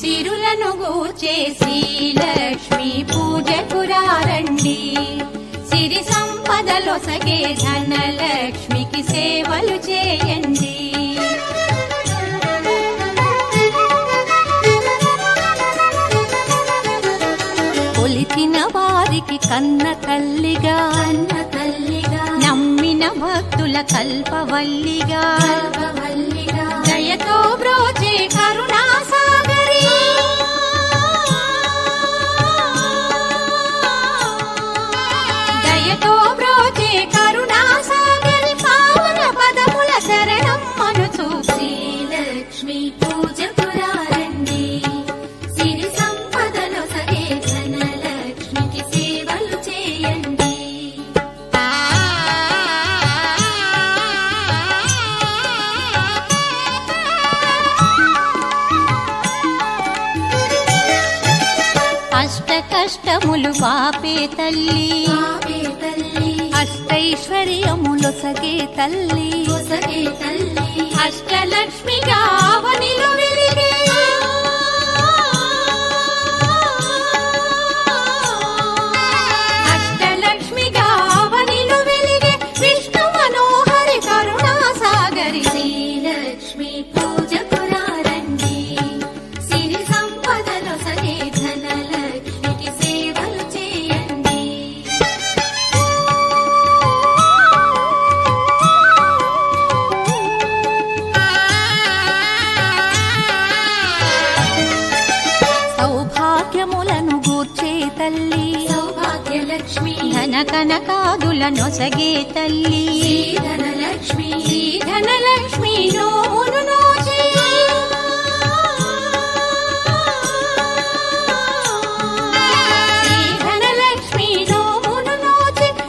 సిరులను గూర్చే శ్రీలక్ష్మి పూజకు రారండి సిరి సంపదలొసగే ధనలక్ష్మికి సేవలు చేయండి. కొలిచిన వారికి కన్న తల్లిగా అన్న తల్లిగా నమ్మిన భక్తుల కల్పవల్లిగా. కల్పవల్లిగా. దయతో బ్రోచే కరుణా శ్రీలక్ష్మి పూజకు రారండి సిరి సంపదలో సగే ధనలక్ష్మికి సేవలు చేయండి. అష్ట కష్టములు పాపే తల్లి. పాపే తల్లి. అష్టైశ్వర్యములు సగే తల్లి. అష్టలక్ష్మిగా అవనిలో తల్లి. సౌభాగ్యలక్ష్మి. ధన కనకాదుల నొసగే తల్లి. ధనలక్ష్మి ధనలక్ష్మి నోమును నోచే. ధనలక్ష్మి నోమును నోచే.